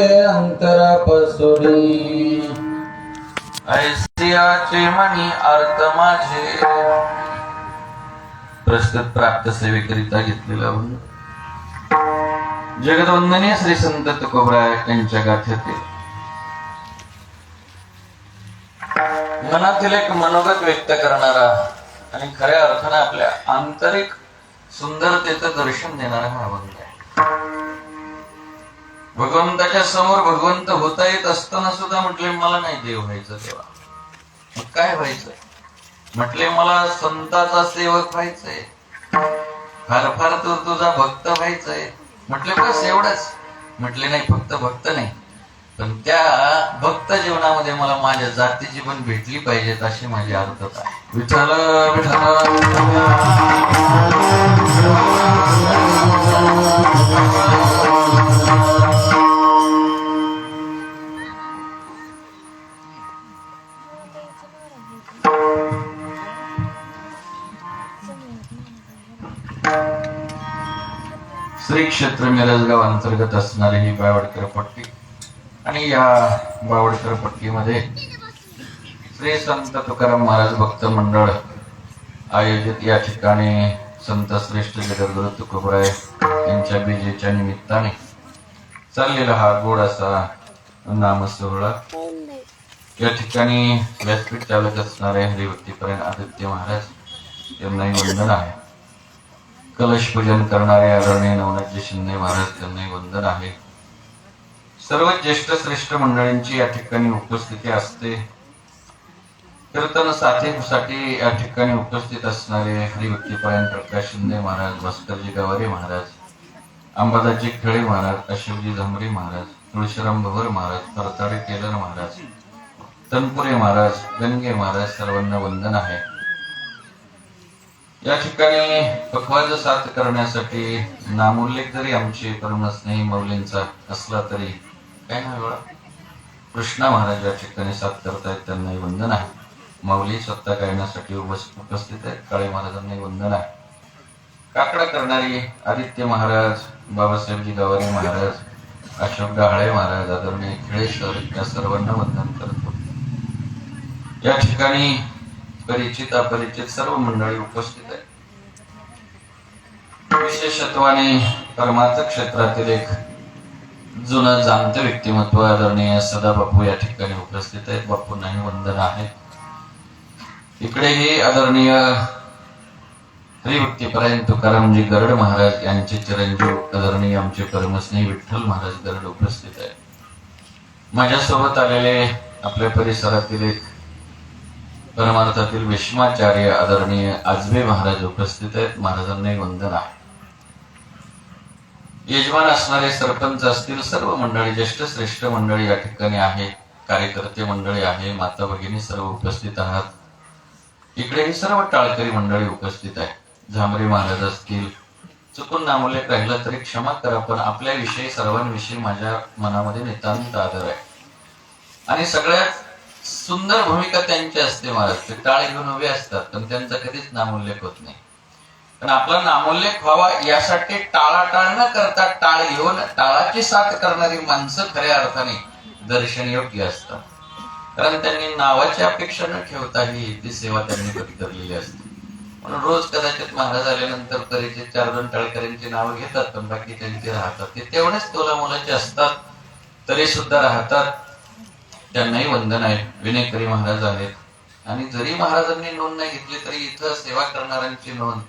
अंतरापसुरी. ऐसियाचे मनी अर्थ माझे. प्रस्तुत प्राप्त सेवेकरिता घेतलेला वंदन. जगदवंदनीय श्री संत तुकोबराय यांच्या गाथेतील मनातील एक मनोगत व्यक्त करणारा आणि खऱ्या अर्थाने आपल्या आंतरिक सुंदरतेचं दर्शन देणारा हा अभंग आहे. भगवंताच्या समोर भगवंत होता येत असताना सुद्धा म्हटले मला नाही देव व्हायचं तेव्हा. मग काय व्हायचंय म्हटले मला संताचा सेवक व्हायचंय. फार फार तर तुझा भक्त व्हायचंय. म्हटले बस एवढंच. म्हटले नाही फक्त भक्त नाही. पण त्या भक्त जीवनामध्ये मला माझ्या जातीची पण भेटली पाहिजेत अशी माझी अर्थता आहे. विठ्ठल श्री क्षेत्र मिरजगाव अंतर्गत असणारी ही बावडकर पट्टी आणि या बावडकर पट्टीमध्ये श्री संत तुकाराम महाराज भक्त मंडळ आयोजित या ठिकाणी संत श्रेष्ठ जगद्गुरु तुकोबराय यांच्या बीजेच्या निमित्ताने चाललेला हा गोड असा नामसोहळा या ठिकाणी व्यासपीठ चालक असणारे हरिभक्तीपर्यंत आदित्य महाराज यांनाही वंदन आहे. कलश पूजन करणारे अरण्य नवनाथजी शिंदे महाराज त्यांनाही वंदन आहे. सर्व ज्येष्ठ श्रेष्ठ मंडळींची या ठिकाणी उपस्थिती असते. कीर्तन साथीसाठी या ठिकाणी उपस्थित असणारे हरिभक्तीपरायण प्रकाश शिंदे महाराज भास्करजी गवारे महाराज अंबादासजी खेळे महाराज अशोकजी झांबरे महाराज तुळशीराम भवर महाराज परताडे केलर महाराज तनपुरे महाराज गणगे महाराज सर्वांना वंदन आहे. या ठिकाणी पखवाज साथ करण्यासाठी नामोल्लेख जरी आमचे परमस्नेही मौलींचा असला तरी काय ना बळा? कृष्णा महाराज या ठिकाणी साथ करतायत त्यांनाही वंदन आहे. माऊली स्वतः गायण्यासाठी उपस्थित आहेत काळे महाराजांनाही वंदन आहे. काकडा करणारी आदित्य महाराज बाबासाहेबजी गवारे महाराज अशोक डहाळे महाराज आदरणीय खेळेश्वर या सर्वांना वंदन करतो. या ठिकाणी परिचित अपरिचित सर्व मंडळी उपस्थित आहेत. विशेषत्वाने परमार्थ क्षेत्रातील एक जुनं जाणतं व्यक्तिमत्व आदरणीय सदा बापू या ठिकाणी उपस्थित आहेत. बापूंनाही वंदन आहे. इकडेही आदरणीय हरिभक्तीपरायण तुकारामजी गरड महाराज यांचे चिरंजीव आदरणीय आमचे परमस्नेही विठ्ठल महाराज गरड उपस्थित आहेत. माझ्यासोबत आलेले आपल्या परिसरातील एक परमार्थातील विष्माचार्य आदरणीय आजबे महाराज उपस्थित आहेत. महाराजांनाही वंदन आहे. यजमान असणारे सरपंच असतील सर्व मंडळी ज्येष्ठ श्रेष्ठ मंडळी या ठिकाणी आहे कार्यकर्ते मंडळी आहे माता भगिनी सर्व उपस्थित आहात. इकडेही सर्व टाळकरी मंडळी उपस्थित आहे झांबरे महाराज असतील चुकून नामोल्लेख राहिला तरी क्षमा करा पण आपल्याविषयी सर्वांविषयी माझ्या मनामध्ये नितांत आदर आहे. आणि सगळ्यात सुंदर भूमिका त्यांची असते महाराज. ते टाळ घेऊन उभे असतात पण त्यांचा कधीच नामोल्लेख होत नाही. पण आपला नामोल्लेख व्हावा यासाठी टाळाटाळ न करता टाळ घेऊन टाळाची साथ करणारी माणसं खऱ्या अर्थाने दर्शन योग्य असतात. कारण त्यांनी नावाची अपेक्षा न ठेवता ही ती सेवा त्यांनी पत्करलेली असते. म्हणून रोज कदाचित महाराज आल्यानंतर तरीचे चार दोन टाळकऱ्यांची नावं घेतात पण बाकी त्यांचे राहतात. ते तेवढेच तोला मुलाचे असतात तरी सुद्धा राहतात. त्यांनाही वंदन आहे. विनयकरी महाराज आहेत. आणि जरी महाराजांनी नोंद नाही घेतली तरी इथं सेवा करणाऱ्यांची नोंद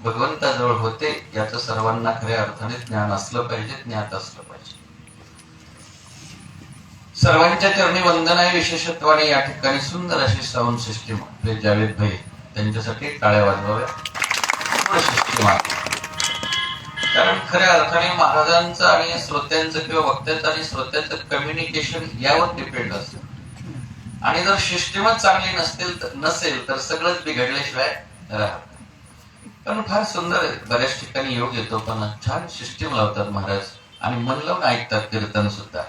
भगवंताजवळ होते. याचं सर्वांना खऱ्या अर्थाने ज्ञान असलं पाहिजे ज्ञात असलं पाहिजे. सर्वांच्या चरणी वंदन आहे विशेषत्वाने या ठिकाणी सुंदर अशी साऊंड सिस्टीम आपले जावेद भाई त्यांच्यासाठी टाळ्या वाजवाव्या. कारण खऱ्या अर्थाने महाराजांचं आणि श्रोत्यांचं किंवा वक्त्याचं आणि श्रोत्यांचं कम्युनिकेशन यावर डिपेंड असतं. आणि जर सिस्टीमच चांगली नसतील तर- नसेल तर सगळंच बिघडल्याशिवाय राहत पण फार सुंदर आहे. बऱ्याच ठिकाणी योग येतो पण छान सिस्टीम लावतात महाराज. आणि मन लावून ऐकतात कीर्तन सुद्धा.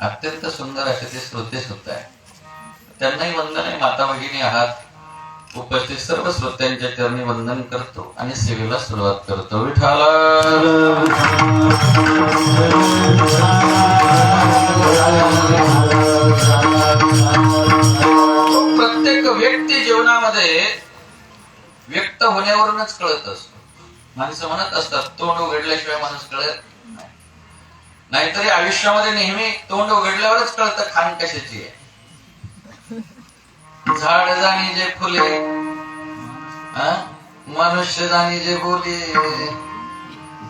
अत्यंत सुंदर असे ते श्रोते सुद्धा आहे त्यांनाही वंदन आहे माता भगिनी आहात. उपस्थित सर्व श्रोत्यांच्या चरणी वंदन करतो आणि सेवेला सुरुवात करतो. विठाला प्रत्येक व्यक्ती जीवनामध्ये व्यक्त होण्यावरूनच कळत असतो. माणसं म्हणत असतात तोंड उघडल्याशिवाय माणूस कळत नाही. नाहीतरी आयुष्यामध्ये नेहमी तोंड उघडल्यावरच कळतं खाण कशाची आहे. झाड जाणी जे फुले हा? मनुष्य जाणी जे बोले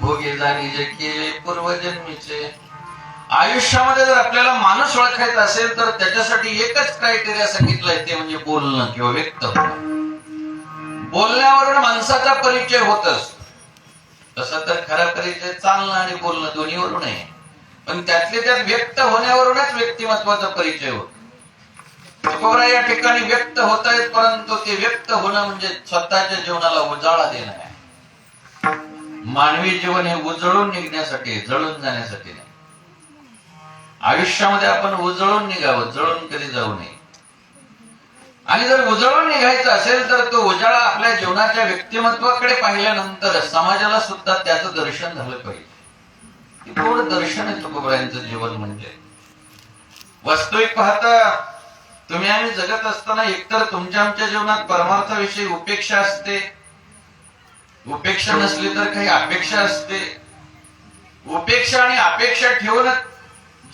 भोगे जाणी जे केले पूर्वजन्मीचे. आयुष्यामध्ये जर आपल्याला माणूस ओळखायचा असेल तर त्याच्यासाठी एकच क्रायटेरिया सांगितलंय ते म्हणजे बोलणं किंवा व्यक्त बोलण्यावरून माणसाचा परिचय होत असतो तसा तर खरा परिचय चालणं आणि बोलणं दोन्हीवरून आहे पण त्यातले त्यात व्यक्त होण्यावरूनच व्यक्तिमत्वाचा परिचय होतो. तुकोबरा या ठिकाणी व्यक्त होत आहेत परंतु ते व्यक्त होणं म्हणजे स्वतःच्या जीवनाला उजाळा देणं आहे. मानवी जीवन हे उजळून निघण्यासाठी जळून जाण्यासाठी नाही. आयुष्यामध्ये आपण उजळून निघावं जळून कधी जाऊ नये. आणि जर उजळून निघायचं असेल तर तो उजाळा आपल्या जीवनाच्या व्यक्तिमत्वाकडे पाहिल्यानंतर समाजाला सुद्धा त्याचं दर्शन झालं पाहिजे. थोडं दर्शन आहे तुकोबरायांचं जीवन म्हणजे. वास्तविक पाहता तुम्ही आम्ही जगत असताना एकतर तुमच्या आमच्या जीवनात परमार्थाविषयी उपेक्षा असते. उपेक्षा नसली तर काही अपेक्षा असते. उपेक्षा आणि अपेक्षा ठेवून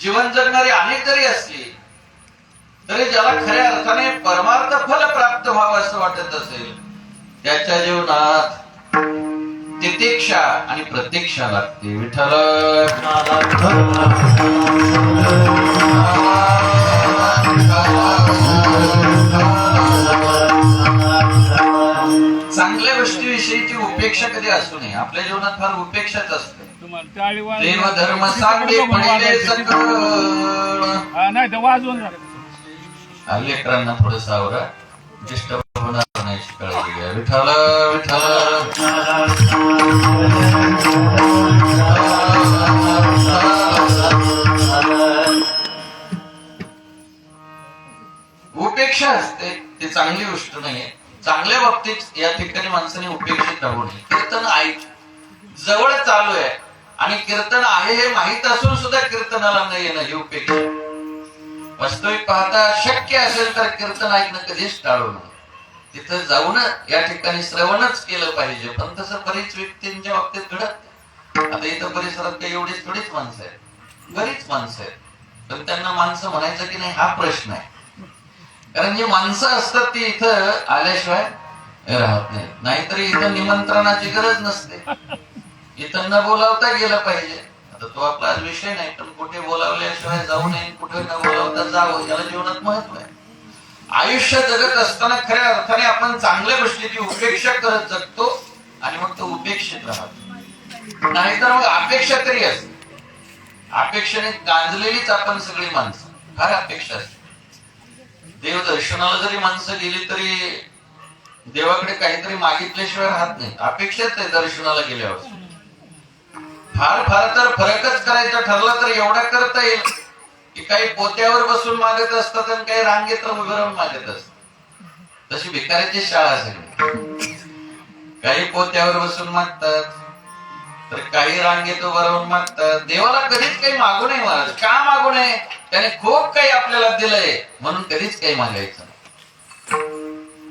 जीवन जगणारी अनेक जरी असली तरी ज्याला खऱ्या अर्थाने परमार्थ फल प्राप्त व्हावं असं वाटत असेल त्याच्या जीवनात तितिक्षा आणि प्रतीक्षा लागते. विठ्ठल उपेक्षा कधी असू नये. आपल्या जीवनात फार उपेक्षाच असते. देव धर्म सांगे पडिले नाही तर वाजवून जा. लेकरांना थोडस आवरा डिस्टर्ब होणार नाही काळजी घ्या. विठाल विठाल उपेक्षा असते. ती चांगली गोष्ट नाहीये. चांगल्या बाबतीत या ठिकाणी माणसाने उपेक्षित राहू नये कीर्तन ऐक जवळ चालू आहे. आणि कीर्तन आहे हे माहीत असून सुद्धा कीर्तनाला न येणं हे उपेक्षा वास्तविक पाहता शक्य असेल तर कीर्तन ऐकणं कधीच टाळू नये तिथं जाऊन या ठिकाणी श्रवणच केलं पाहिजे. पण तसं बरीच व्यक्तींच्या बाबतीत घडत आता इथं परिसरात काही एवढीच थोडीच माणसं आहेत. बरीच माणसं आहेत. पण त्यांना माणसं म्हणायचं की नाही हा प्रश्न आहे. कारण जी माणसं असतात ती इथं आल्याशिवाय राहत नाही नाहीतरी इथं निमंत्रणाची गरज नसते. इथं न बोलावता गेलं पाहिजे. आता तो आपला आज विषय नाही पण कुठे बोलावल्याशिवाय जाऊ नये कुठे न बोलावता जावं याला जीवनात महत्त्व आहे. आयुष्य जगत असताना खऱ्या अर्थाने आपण चांगल्या गोष्टीची उपेक्षा करत जगतो आणि मग तो उपेक्षित राहतो. नाहीतर मग अपेक्षा तरी असते. अपेक्षेने गांजलेलीच आपण सगळी माणसं. फार अपेक्षा असते. देव दर्शनाला जरी माणसं गेली तरी देवाकडे काहीतरी मागितल्याशिवाय राहत नाही अपेक्षाच आहे दर्शनाला गेल्यावर. फार फार तर फरकच करायचा ठरला तर एवढा करता येईल की काही पोत्यावर बसून मागत असतात आणि काही रांगेत उभे राहून मागत असतात. तशी भिकाऱ्याची शाळा असेल. काही पोत्यावर बसून मागतात. तर काही रांगेत उभं राहून देवाला कधीच काही मागू नये महाराज. का मागू नये? त्याने खूप काही आपल्याला दिलंय. म्हणून कधीच काही मागायचं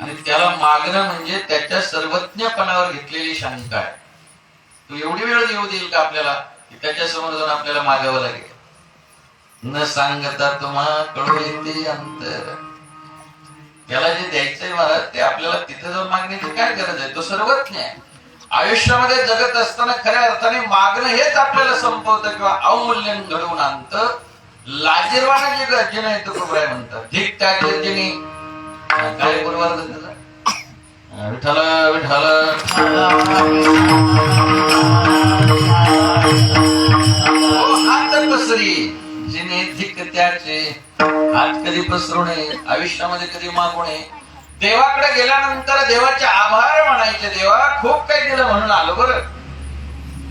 आणि त्याला मागणं म्हणजे त्याच्या सर्वज्ञपणावर घेतलेली शंका आहे. तू एवढी वेळ येऊ देईल का आपल्याला? की त्याच्यासमोर जाऊन आपल्याला मागावं लागेल. न सांगता तुम्हा कळू येते अंतर. त्याला जे द्यायचंय महाराज ते आपल्याला तिथे जाऊन मागण्याची काय गरज आहे? तो सर्वज्ञ आहे. आयुष्यामध्ये जगत असताना खऱ्या अर्थाने मागणं हेच आपल्याला संपवतं किंवा अवमूल्यन घडवून आणतं. लाजीरवानं जे गर्जन आहे तो कुबराय म्हणतात. ठीक त्या गर्जनी काय बरोबर विठ्ठल विठ्ठल. पसरी. जिने धिक त्याचे हात कधी पसरू नये. आयुष्यामध्ये कधी मागू नये. देवाकडे गेल्यानंतर देवाचे आभार म्हणायचे देवा खूप काही दिलं म्हणून आलो बर.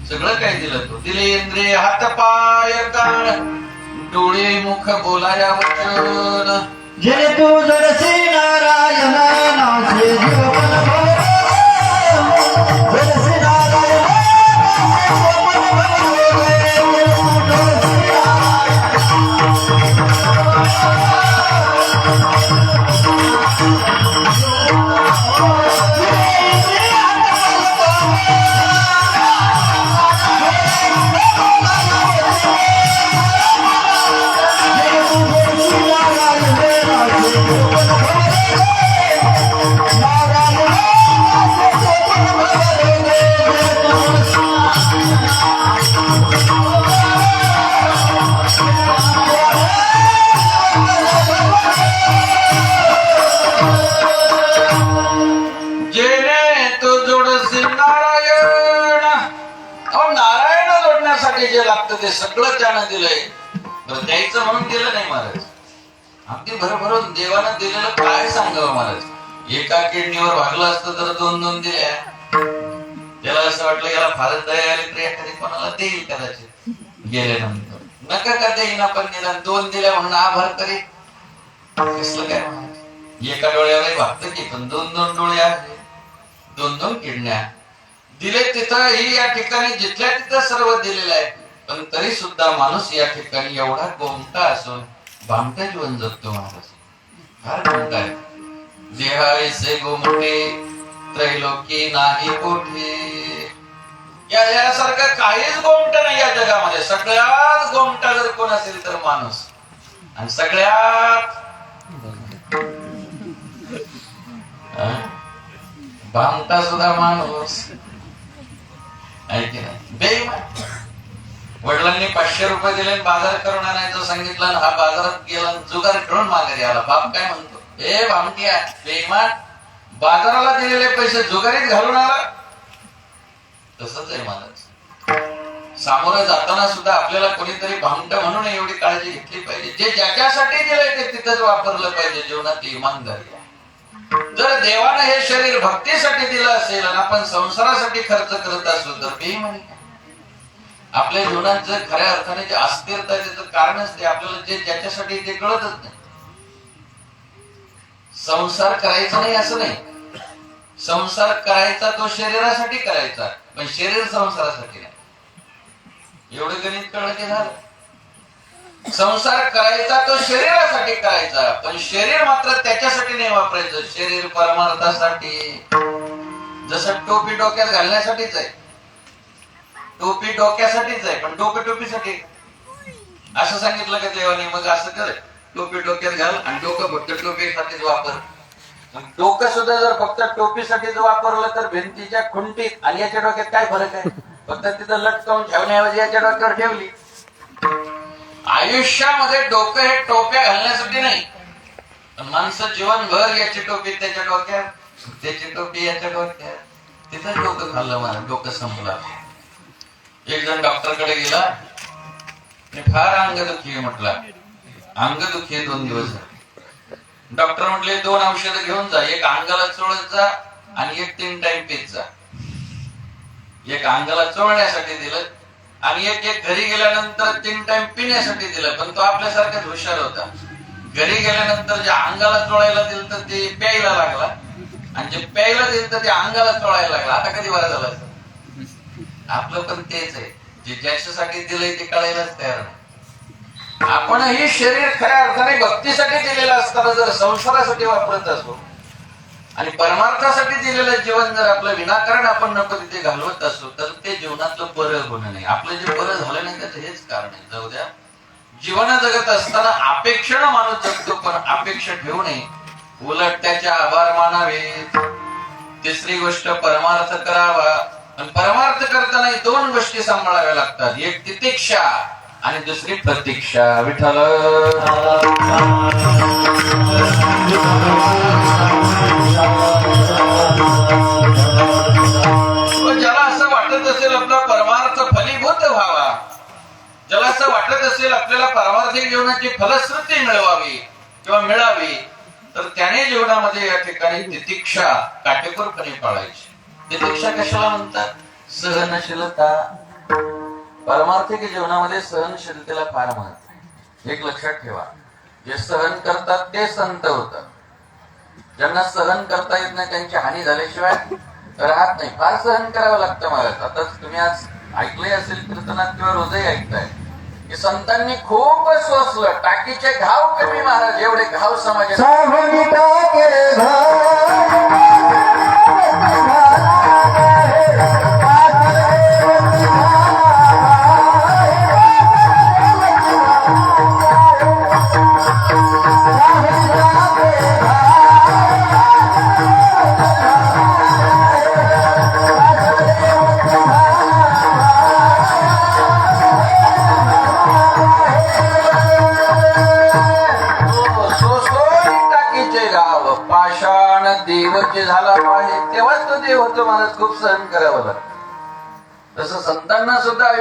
सगळं काही दिलं तो. दिले इंद्रे हात पाय कान डोळे मुख बोलाया वचन जे तू जर नारायण Thank you. द्यायचं म्हणून दिलं नाही महाराज. अगदी भरभरून देवानं दिलेलं काय सांगावं महाराज? एका किडनीवर भागलं असतं तर दोन दोन दिल्या. त्याला असं वाटलं याला फारच दया आली तर एखादी कोणाला देईल कदाचित. गेल्यानंतर. नका का देईन आपण निदान दोन दिल्या म्हणून आभार करी. कसलं काय एका डोळ्याला भागतं की पण दोन दोन डोळे आहे दोन दोन किडण्या. दिले तिथं ही या ठिकाणी जिथल्या तिथं सर्व दिलेलं आहे. पण तरी सुद्धा माणूस या ठिकाणी एवढा गोमटा असून भामटा जीवन जगतो महाराज फार गोमटा देहायचे गोमटे त्रैलोकी नाही कोठे. या यासारखं काहीच गोमट नाही या जगामध्ये. सगळ्यात गोमटा जर कोण असेल तर माणूस. आणि सगळ्यात हा? भामटा सुद्धा माणूस. ऐक की बेईमान. वडिलांनी पाचशे रुपये दिले बाजार करून आणायचं सांगितलं हा बाजारात गेला जुगार खेळून माघारी आला. बाप काय म्हणतो? हे भामटिया बेईमान. बाजाराला दिलेले पैसे जुगारीत घालून आला. तसंच आहे महाराज सामोरं जाताना सुद्धा आपल्याला कोणीतरी भामट म्हणून एवढी काळजी घेतली पाहिजे. जे ज्याच्यासाठी दिलंय ते तिथंच वापरलं पाहिजे. जीवनात इमानदारी जर देवानं हे शरीर भक्तीसाठी दिलं असेल आणि आपण संसारासाठी खर्च करत असू तर बेईमानी आपल्या जीवनात जर खऱ्या अर्थाने जे अस्थिरता त्याचं कारणच ते आपल्याला जे ज्याच्यासाठी ते कळतच नाही. संसार करायचा नाही असं नाही. संसार करायचा तो शरीरासाठी करायचा पण शरीर संसारासाठी नाही. एवढं गणित कळलं की झालं? संसार करायचा तो शरीरासाठी करायचा पण शरीर मात्र त्याच्यासाठी नाही वापरायचं. शरीर परमार्थासाठी. जसं टोपी डोक्यात घालण्यासाठीच आहे. टोपी डोक्यासाठीच आहे पण डोकं टोपीसाठी. असं सांगितलं का देवाने? मग असं कर. टोपी डोक्यात घाल आणि डोकं फक्त टोपीसाठीच वापर. डोकं सुद्धा जर फक्त टोपीसाठीच वापरलं तर भिंतीच्या खुंटीत आणि याच्या डोक्यात काय फरक आहे? फक्त तिथं लटकावून ठेवण्याऐवजी याच्या डोक्यावर ठेवली. आयुष्यामध्ये डोकं हे टोप्या घालण्यासाठी नाही. माणसं जीवनभर याची टोपी त्याच्या डोक्यात त्याची टोपी याच्या डोक्यात. तिथं डोकं खाल्लं मला डोकं संपलं. एक जण डॉक्टरकडे गेला. आणि फार अंगदुखी आहे म्हटला. अंगदुखी आहे दोन दिवस. डॉक्टर म्हटले दोन औषधं घेऊन जा. एक अंगाला चोळत जा आणि एक तीन टाइम पीत जा. एक अंगाला चोळण्यासाठी दिलं आणि एक एक घरी गेल्यानंतर तीन टाइम पिण्यासाठी दिलं. पण तो आपल्यासारखाच हुशार होता. घरी गेल्यानंतर जे अंगाला चोळायला दिलं तर ते प्यायला लागला. आणि जे प्यायला दिलं तर ते अंगाला चोळायला लागला. आता कधी बरा झाला असं? आपलं पण तेच आहे. जे ज्याच्यासाठी दिलंय ते कळायलाच तयार नाही. आपणही शरीर खऱ्या अर्थाने भक्तीसाठी दिलेलं असताना जर संसारासाठी वापरत असो आणि परमार्थासाठी दिलेलं जीवन जर आपलं विनाकारण आपण नको तिथे घालवत असो तर ते जीवनातलं बरं होणं नाही. आपलं जे बरं झालं नाही त्याचं हेच कारण आहे. जाऊ द्या. जीवन जगत असताना अपेक्षण माणूस जगतो पण अपेक्षा ठेवू नये. उलट त्याचे आभार मानावे तिसरी गोष्ट परमार्थ करावा. आणि परमार्थ करताना दोन गोष्टी सांभाळाव्या लागतात. एक तितिक्षा आणि दुसरी प्रतीक्षा. विठ्ठल! ज्याला असं वाटत असेल आपला परमार्थ फलीभूत व्हावा ज्याला असं वाटत असेल आपल्याला पारमार्थिक जीवनाची फलश्रुती मिळवावी किंवा मिळावी तर त्याने जीवनामध्ये या ठिकाणी तितिक्षा काटेकोरपणे पाळायची. तितिक्षा कशाला म्हणतात? सहनशीलता. परमार्थिक जीवनामध्ये सहनशीलतेला फार महत्त्व आहे. एक लक्षात ठेवा. जे सहन करतात ते संत होतात. ज्यांना सहन करता येत नाही त्यांची हानी झाल्याशिवाय राहत नाही. फार सहन करावं लागतं मला आता तुम्ही आज ऐकलंय असेल कीर्तनात किंवा रोजही ऐकताय की संतांनी खूप सोसलं टाकीचे घाव कमी महाराज. एवढे घाव समाजात.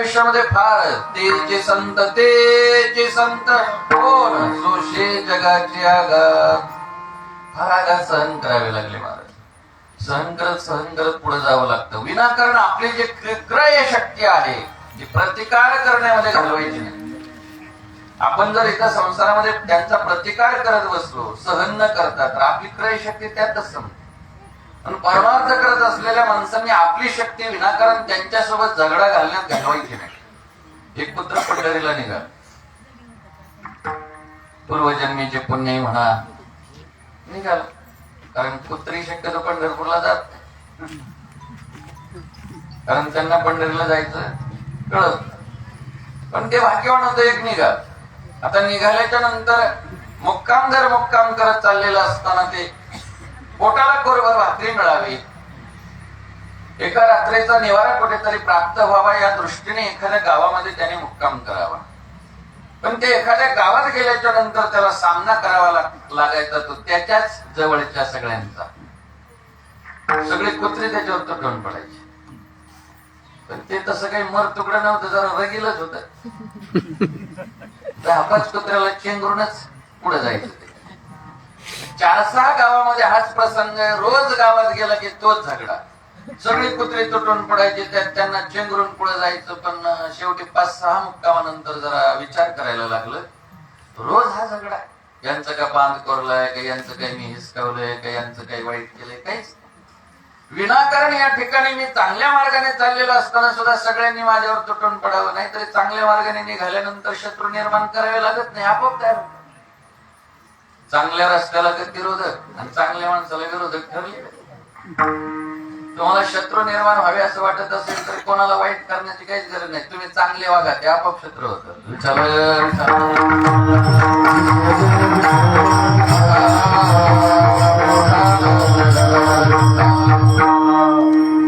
सुद्धा आयुष्यामध्ये फार तेचे संत तेचे संत. कोण? सोशे जगाचे आघात. फार आघात सहन करावे लागले महाराज. सहन करत सहन करत पुढे जावं लागतं. विनाकारण आपली जे क्रय शक्ती आहे जी प्रतिकार करण्यामध्ये घालवायची नाही. आपण जर एका संसारामध्ये त्यांचा प्रतिकार करत बसलो सहन न करता तर आपली क्रय शक्ती त्यातच संपते. पण परमार्थ करत असलेल्या माणसांनी आपली शक्ती विनाकारण त्यांच्यासोबत झगडा घालण्यात घालवायची नाही. एक पुत्र पंढरीला निघाल. पूर्वजन्मीचे पुण्य म्हणा. निघाल. कारण पुत्री शक्यतो पंढरपूरला जात नाही. कारण त्यांना पंढरीला जायचं कळत पण ते भाग्यवान होतं एक निघाल. आता निघाल्याच्या नंतर मुक्काम जर मुक्काम करत चाललेलं असताना ते पोटाला कोरभर भाकरी मिळावी. एका रात्रीचा निवारा कुठेतरी प्राप्त व्हावा या दृष्टीने एखाद्या गावामध्ये त्याने मुक्काम करावा. पण ते एखाद्या गावात गेल्याच्यानंतर त्याला सामना करावा लागायचा तो त्याच्याच जवळच्या सगळ्यांचा. सगळे कुत्रे त्याच्यावर तुटून पडायचे. पण ते तसं काही मर तुकडं नव्हतं जरा रगीलच होत. आपल्याच कुत्र्याला चेंगरूनच पुढे जायचं ते. चार सहा गावामध्ये हाच प्रसंग रोज गावात गेला की तोच झगडा. सगळे कुत्रे तुटून पडायचे त्यात त्यांना चेंगरून पुढे जायचं पण शेवटी पाच सहा मुक्कामानंतर जरा विचार करायला लागलं. रोज हा झगडा यांचं का बांध कोरलाय का यांचं काही मी हिसकावलंय का यांचं काही वाईट केलंय काहीच विनाकारण या ठिकाणी मी चांगल्या मार्गाने चाललेलो असताना सुद्धा सगळ्यांनी माझ्यावर तुटून पडावं. नाहीतरी चांगल्या मार्गाने निघाल्यानंतर शत्रू निर्माण करावे लागत नाही. आपोआप तयार होतात. चांगल्या रस्त्याला विरोधक आणि चांगल्या माणसाला विरोधक ठरले. तुम्हाला शत्रू निर्माण व्हावे असं वाटत असेल तर कोणाला वाईट करण्याची काहीच गरज नाही. तुम्ही चांगले वागा ते आपोआप शत्रू होतं विचार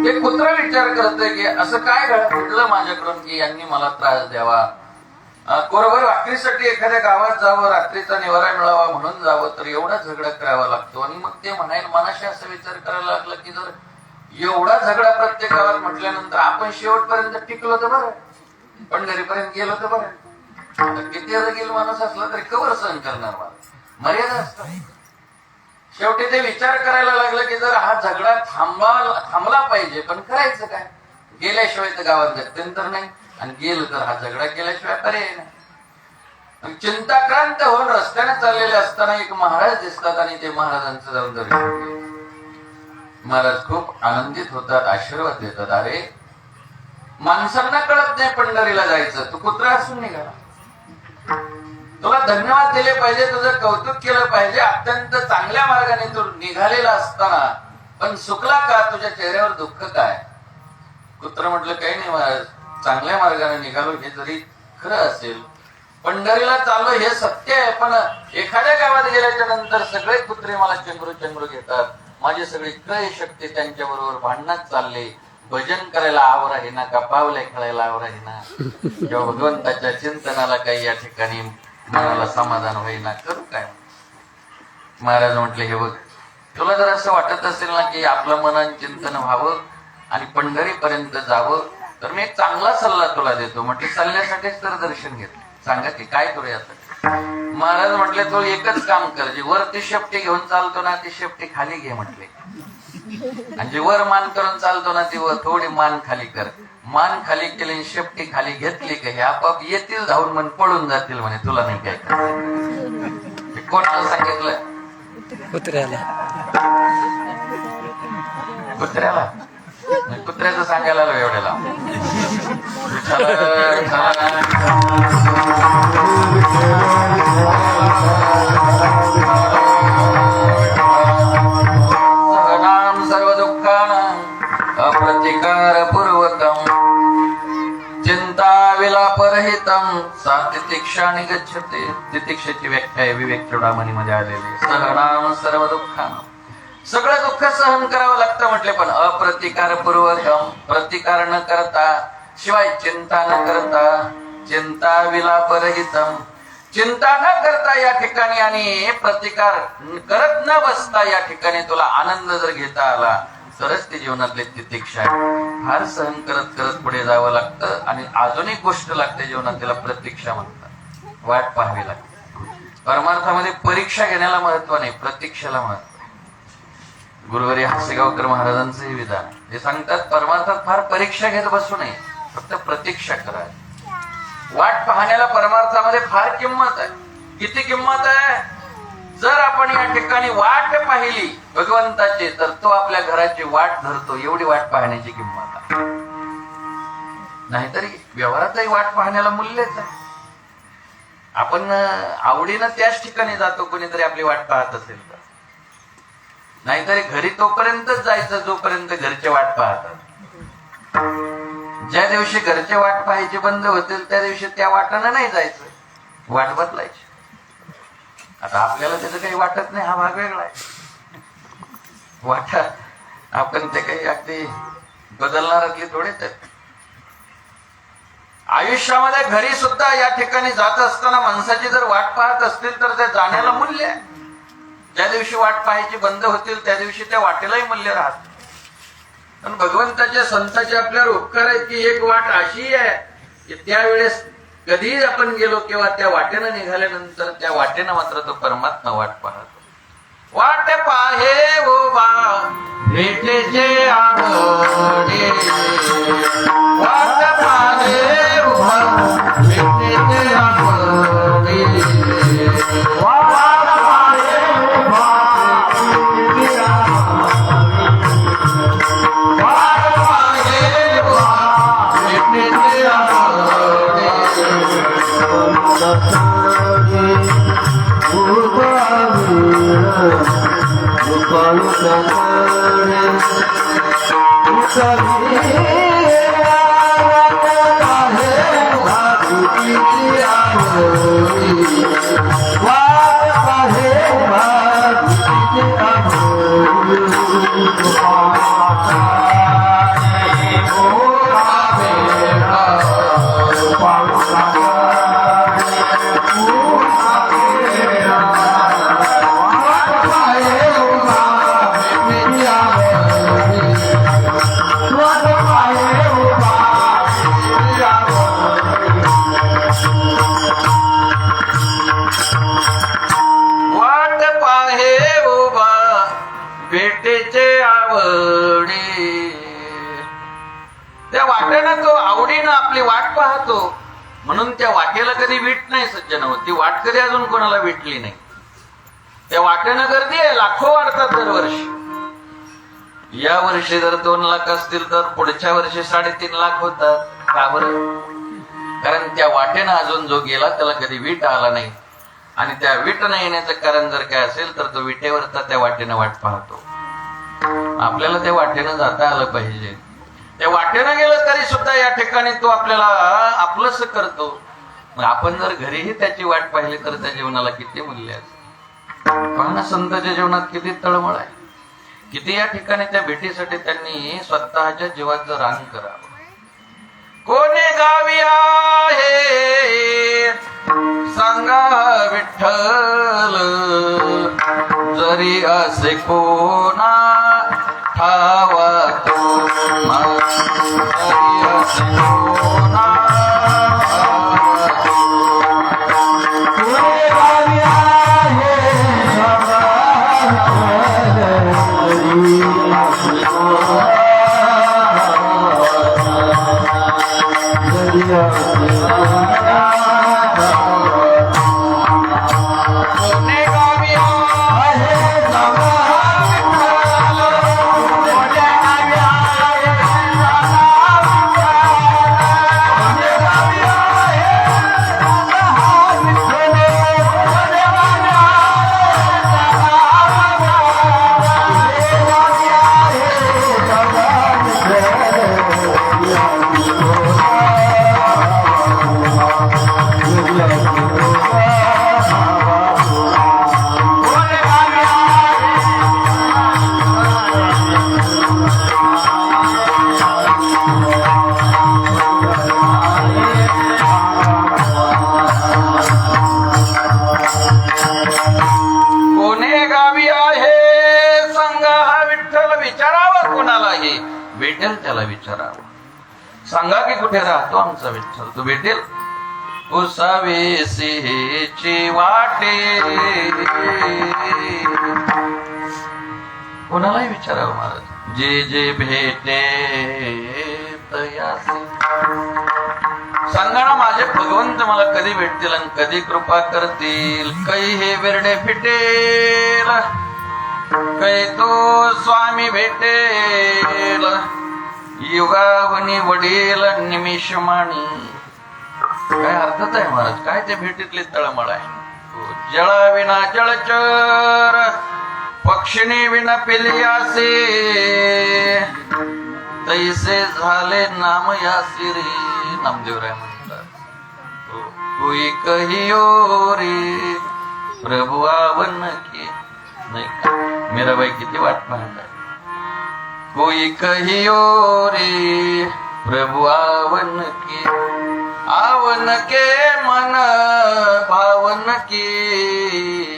ते कुत्र विचार करत की असं काय घडलं माझ्याकडून की यांनी मला त्रास द्यावा? कोरोबर रात्रीसाठी भाकरीसाठी एखाद्या गावात जावं रात्रीचा निवारा मिळावा म्हणून जावं तर एवढा झगडा करावा लागतो. आणि मग ते म्हणायला मनाशी असं विचार करायला लागला की जर एवढा झगडा प्रत्येक गावात म्हटल्यानंतर आपण शेवटपर्यंत टिकलो तर बरं. पंढरीपर्यंत गेलो तर बरं. आता किती गेल माणूस असला तरी कवर सहन करणार मला मर्यादा असतात. शेवटी ते विचार करायला लागलं की जर हा झगडा थांबा थांबला पाहिजे पण करायचं काय? गेल्याशिवाय तर गावात गत्यंतर नाही. आणि गेलो तर हा झगडा केल्याशिवाय पर्याय नाही. चिंताक्रांत होऊन रस्त्याने चाललेले असताना एक महाराज दिसतात आणि ते महाराजांचं जाऊन दर्शन महाराज खूप आनंदित होतात आशीर्वाद देतात. अरे माणसांना कळत नाही पंढरीला जायचं. तू कुत्रा असून निघाला. तुला धन्यवाद दिले पाहिजे तुझं कौतुक केलं पाहिजे. अत्यंत चांगल्या मार्गाने तू निघालेला असताना पण सुकला का? तुझ्या चेहऱ्यावर दुःख काय? कुत्र म्हटलं काही नाही महाराज. चांगल्या मार्गाने निघालो हे जरी खरं असेल पंढरीला चाललो हे सत्य आहे पण एखाद्या गावात गेल्याच्यानंतर सगळे कुत्रे मला चंद्रू चंद्रू घेतात. माझी सगळी क्रय शक्ती त्यांच्या बरोबर भांडणात चालले. भजन करायला आवर आहे ना का पावले खेळायला आवर आहे ना किंवा भगवंताच्या चिंतनाला काही या ठिकाणी मनाला समाधान होईना करू काय? महाराज म्हटले हे बघ तुला जर असं वाटत असेल ना की आपलं मन चिंतन व्हावं आणि पंढरीपर्यंत जावं तर मी चांगला सल्ला तुला देतो. म्हटले सल्ल्यासाठीच तर दर्शन घेत सांगा की काय करूया आता? महाराज म्हटले तू एकच काम कर. जी वर ती शेपटी घेऊन चालतो ना ती शेपटी खाली घे म्हटले. आणि जी वर मान करून चालतो ना ती वर थोडी मान खाली कर. मान खाली केली आणि शेपटी खाली घेतली का हे आपाप येतील धावून म्हण पळून जातील म्हणे. तुला नाही काय कोणाला सांगितलं? कुत्र्याला. कुत्र्याला? कुत्र्याचं सांगायला आलो एवढ्याला. चला, सर्व दुःखानां अप्रतिकार पूर्वकं चिंता विलापरहितं सा गच्छते निगच्छते. तितिक्षेची व्याख्या आहे विवेक चुडामणी मध्ये आलेली सहनां सर्व दुःखानां सगळं दुःख सहन करावं लागतं म्हटले पण अप्रतिकारपूर्वक प्रतिकार न करता शिवाय चिंता न करता चिंता विलापरहितम. चिंता न करता या ठिकाणी आणि प्रतिकार करत न बसता या ठिकाणी तुला आनंद जर घेता आला तरच ते जीवनातले तितिक्षा आहे. फार सहन करत करत पुढे जावं लागतं आणि अजून एक गोष्ट लागते जीवनात त्याला प्रतीक्षा म्हणतात. वाट पाहावी लागते. परमार्थामध्ये परीक्षा घेण्याला महत्त्व नाही प्रतीक्षेला महत्त्व. गुरुवारी हास्यगावकर महाराजांचं हे विधान आहे. ते सांगतात परमार्थात फार परीक्षा घेत बसू नये फक्त प्रतीक्षा करा. वाट पाहण्याला परमार्थामध्ये फार किंमत आहे. किती किंमत आहे? जर आपण या ठिकाणी वाट पाहिली भगवंताची तर तो आपल्या घराची वाट धरतो. एवढी वाट पाहण्याची किंमत आहे. नाहीतरी व्यवहारातही वाट पाहण्याला मूल्यच आहे. आपण आवडीनं त्याच ठिकाणी जातो कोणीतरी आपली वाट पाहत असेल. नाहीतरी घरी तोपर्यंतच जायचं जोपर्यंत घरचे वाट पाहतात. ज्या दिवशी घरचे वाट पाहायचे बंद होतील त्या दिवशी त्या वाटानं नाही जायचं. वाट बदलायची. आता आपल्याला त्याचं काही वाटत नाही हा भाग वेगळा आहे. वाटा आपण ते काही अगदी बदलणारातले थोडेच आहेत. आयुष्यामध्ये घरी सुद्धा या ठिकाणी जात असताना माणसाची जर वाट पाहत असतील तर त्या जाण्याला मूल्य आहे. ज्या दिवशी वाट पाहायची बंद होतील त्या दिवशी त्या वाटेलाही मूल्य राहत. पण भगवंताच्या संताचे आपल्यावर उपकार आहेत की एक वाट अशी आहे की त्यावेळेस कधीही आपण गेलो किंवा त्या वाटेनं निघाल्यानंतर त्या वाटेनं मात्र तो परमात्मा वाट पाहतो. वाट पाहे उभा भेटेचे आवडे वाट पाहे वाट वाट म्हणून त्या वाटेला कधी वीट नाही सज्जन ती वाट कधी अजून कोणाला विटली नाही. त्या वाटेनं गर्दी आहे लाखो वाढतात दरवर्षी. या वर्षी जर दोन लाख असतील तर पुढच्या वर्षी साडेतीन लाख होतात. का बरं? कारण त्या वाटेनं अजून जो गेला त्याला कधी वीट आला नाही. आणि त्या वीट न येण्याचं कारण जर काय असेल तर तो विटेवरचा त्या वाटेनं वाट पाहतो. आपल्याला त्या वाटेनं जाता आलं पाहिजे. त्या वाटेनं गेलं तरी सुद्धा या ठिकाणी तो आपल्याला आपलंच करतो. आपण जर घरीही त्याची वाट पाहिली तर त्या जीवनाला किती मूल्य असेल पाहणं संतच्या जीवनात किती तळमळ आहे. किती या ठिकाणी त्या भेटीसाठी त्यांनी स्वतःच्या जीवाचं रान करावं. कोणी गावी आहे? सांगा विठ्ठल जरी असे कोणा ठावा तो जरी कुठे राहतो आमचा विठ्ठल तू भेटेल? उसावे सिंहेची वाटे. कोणालाही विचारावं महाराज. जे जे भेटे सांगा ना माझे भगवंत मला कधी भेटतील आणि कधी कृपा करतील? काही हे वेरडे फिटेल. काही तो स्वामी भेटेल. युगावनी वडील निमिषमाणी. काय अर्थच आहे महाराज? काय ते भेटीतले तळमळ आहे? जळाविना जळचर पक्षिणी विना पिलियासे तैसे झाले नाम यासी रे नामदेवराय म्हणतात कोई हो, कहियो रे प्रभु आवन की. नाही का? मीराबाई किती वाट पाहताय? कोई कहियो रे प्रभु आवन के आवन के मन भावन की।